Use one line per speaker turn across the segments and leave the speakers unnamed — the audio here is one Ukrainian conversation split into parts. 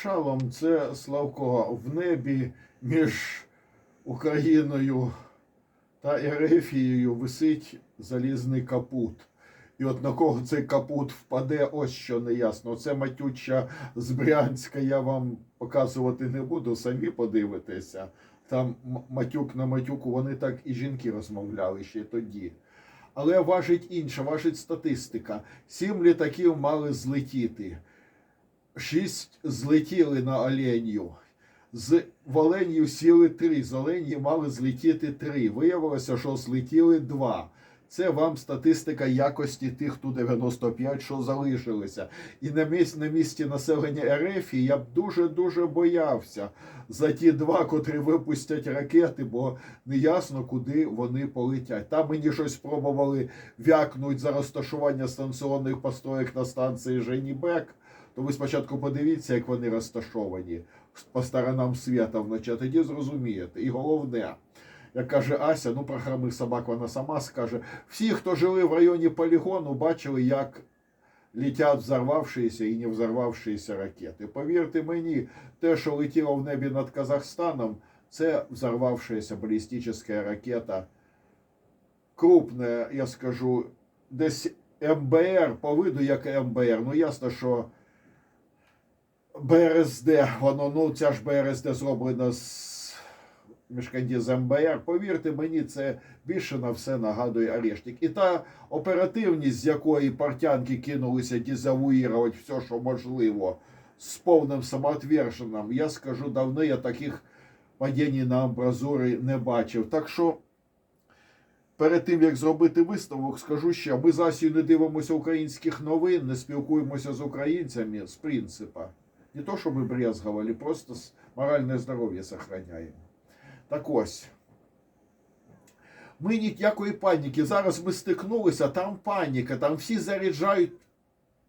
Шалом це Славко в небі між Україною та Ерефією висить залізний капут. І от на кого цей капут впаде, ось що неясно. Це матюча з Брянська, я вам показувати не буду, самі подивитеся. Там матюк на матюку, вони так і жінки розмовляли ще тоді. Але важить інше, важить статистика. Сім літаків мали злетіти. Шість злетіли на Оленю. З в Оленію сіли три. З Оленії мали злетіти три. Виявилося, що злетіли два. Це вам статистика якості тих Ту-95, що залишилися. І на місці, на місці населення РФ я б дуже-дуже боявся за ті два, котрі випустять ракети, бо неясно, куди вони полетять. Там мені щось спробували вякнуть за розташування станційних постоїк на станції Женібек. То ви спочатку подивіться, як вони розташовані по сторонам свята вночі, а тоді зрозумієте. І головне, як каже Ася, ну про храмих собак вона сама скаже. Всі, хто жили в районі полігону, бачили, як летять взорвавшиеся і не взорвавшиеся ракети. Повірте мені, те, що летіло в небі над Казахстаном, це взорвавшаяся балістична ракета. Крупне, я скажу, десь МБР, по виду як МБР. Ну ясно, що БРСД, воно, ну ця ж БРСД зроблена з мішканді з МБР. Повірте мені, це більше на все нагадує Арештик. І та оперативність, з якої партянки кинулися дезавуювати все, що можливо, з повним самоотверженням, я скажу, давно я таких падінь на амбразури не бачив. Так що. Перед тим як зробити висновок, скажу ще, ми з Асією не дивимося українських новин, не спілкуємося з українцями з принципа. Не то, що ми брезговали, просто с- моральне здоров'я сохраняємо. Так ось. Ми ніякої паніки. Зараз ми стикнулися, там паніка, там всі заряджають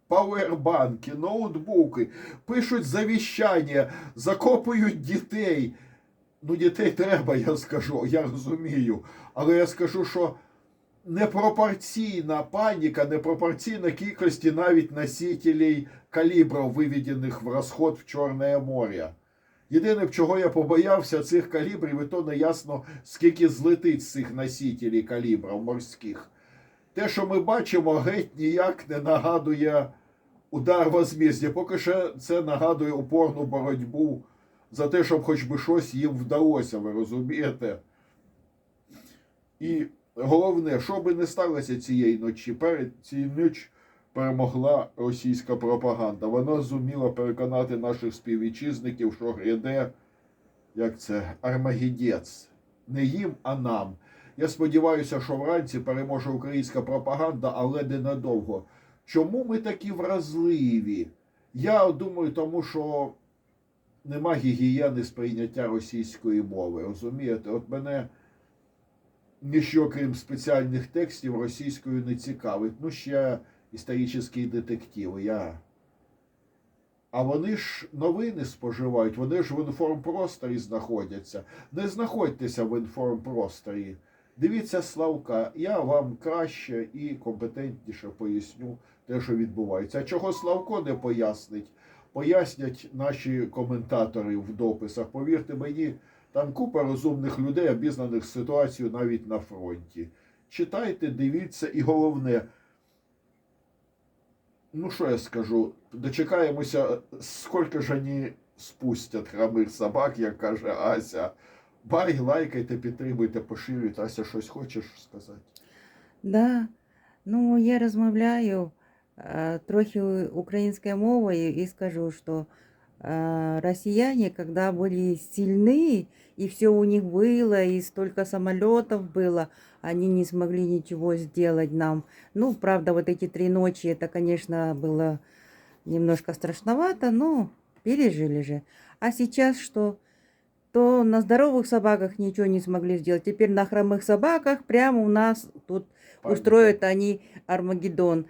пауербанки, ноутбуки, пишуть завіщання, закопують дітей. Ну, дітей треба, я скажу, я розумію. Але я скажу, що непропорційна паніка, непропорційна кількості навіть носителей калібрів, виведених в розход в Чорне море. Єдине, чого я побоявся цих калібрів, і то не ясно, скільки злетить з цих носителей калібрів морських. Те, що ми бачимо, геть ніяк не нагадує удар возмездя. Поки що це нагадує упорну боротьбу за те, щоб хоч би щось їм вдалося, ви розумієте? І головне, що би не сталося цієї ночі, перед цією ніч перемогла російська пропаганда. Вона зуміла переконати наших співвітчизників, що гряде, як це, армагідець. Не їм, а нам. Я сподіваюся, що вранці переможе українська пропаганда, але не надовго. Чому ми такі вразливі? Я думаю, тому що нема гігієни сприйняття російської мови. Розумієте? От мене ніщо крім спеціальних текстів російською не цікавить. Ну, ще історичні детективи. Я... А вони ж новини споживають, вони ж в інформпросторі знаходяться. Не знаходьтеся в інформпросторі. Дивіться Славка, я вам краще і компетентніше поясню те, що відбувається. А чого Славко не пояснить? Пояснять наші коментатори в дописах. Повірте мені, там купа розумних людей, обізнаних ситуацією навіть на фронті. Читайте, дивіться, і головне, ну що я скажу, дочекаємося, скільки ж вони спустять храмих собак, як каже Ася. Бай, лайкайте, підтримуйте, поширюйте. Ася, щось хочеш сказати?
Да, ну я розмовляю е, трохи українською мовою і скажу, що россияне, когда были сильны, и все у них было, и столько самолетов было, они не смогли ничего сделать нам. Ну, правда, вот эти три ночи, это, конечно, было немножко страшновато, но пережили же. А сейчас что? То на здоровых собаках ничего не смогли сделать. Теперь на хромых собаках прямо у нас тут
Паніка.
устроят они Армагеддон.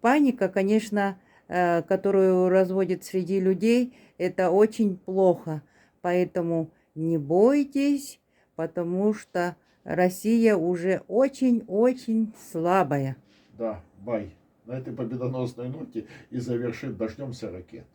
Паника, конечно, э, которую разводят среди людей, это очень плохо. Поэтому не бойтесь, потому что Россия уже очень-очень слабая.
Да, бай. На этой победоносной ноте и завершит «Дождемся ракет».